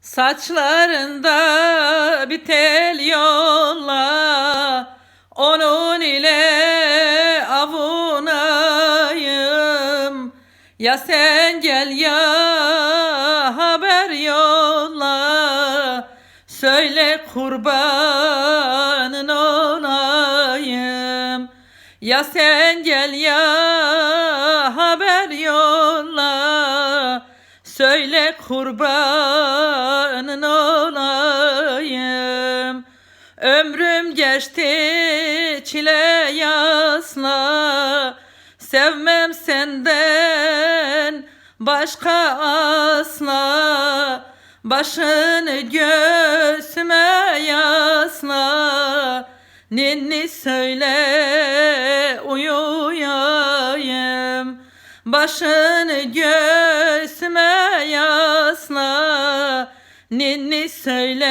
Saçlarında bir tel yolla Onun ile avunayım. Ya sen gel ya haber yolla Söyle kurbanın olayım. Ya sen gel ya Söyle kurbanın olayım. Ömrüm geçti çile yasla. Sevmem senden başka asla. Başını göğsüme yasla. Ninni söyle uyuyayım. Başını göğsüme yasla Ninni söyle